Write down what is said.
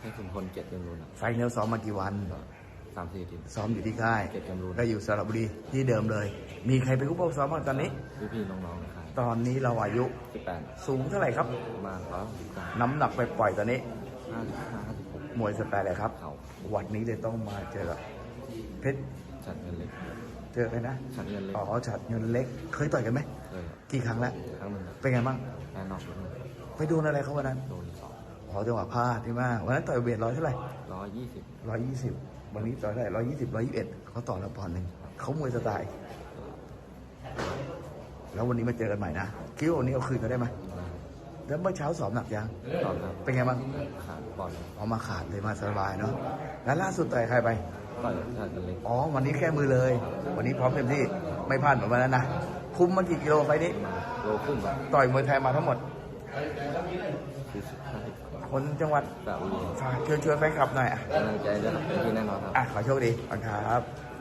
ให้คุณพลเกียรติเจริญครับไฟเนลซ้อมมากี่วันก็สามสี่ทีมซ้อมอยู่ที่ค่ายเกียรติเจริญก็อยู่สระบุรีที่เดิมเลย มีใครเป็นผู้ปกซ้อมบ้างตอนนี้พี่พี่ๆน้องๆนะครับตอนนี้เราอายุสิบแปดสูงเท่าไหร่ครับประมาณร้อยหกสิบเก้าน้ำหนักไปปล่อยๆตอนนี้ห้าสิบห้าห้าสิบหกมวยสไตล์อะไรครับเขาวันนี้เลยต้องมาเจอกับเพชรฉัดเงินเล็กเจอกันนะฉัดเงินเล็กอ๋อฉัดเงินเล็ก เคยต่อยกันไหมเคยครับกี่ครั้งแล้วครั้งหนึ่งครับเป็นไงบ้างแพ้นอกด้วยไปโดนอะไรเขาวันนั้นโดนส องอ๋อจังหวะพลาดใช่ไหมวันนั้นต่อยเวทร้อยเท่าไหร่ร้อยยี่สิบร้อยยี่สิบวันนี้ต่อยได้ร้อยยี่สิบร้อยยี่สิบเอ็ดเขาต่อละปอนด์หนึ่งเขามวยสไตล์แล้ววันนี้มาเจอกันใหม่นะคิดว่าวันนี้เอาคืนกันได้ไหมแล้วเมื่อเช้าสอบหนักยังตอนครับเป็นไงบ้างขาดบอลเอามาขาดเลยมาสบายเนาะแล้วล่าสุดต่อยใครไปต่อยฉัดเงินเล็กอ๋อวันนี้แค่มือเลย วันนี้พร้อมเต็มที่ไม่พลาดเหมือนวันนั้นนะคุมมากี่กิโลไฟล์นี้มาโลครึ่งครับต่อยมวยไทยมาทั้งหมด คือสิบห้าสิบคนจังหวัดแบบนี้ฝากเชิญชวนแฟนคลับหน่อยอะกำลังใจด้วยครับเป็นที่แน่นอนครับ อะขอโชคดีขอบคุณครับ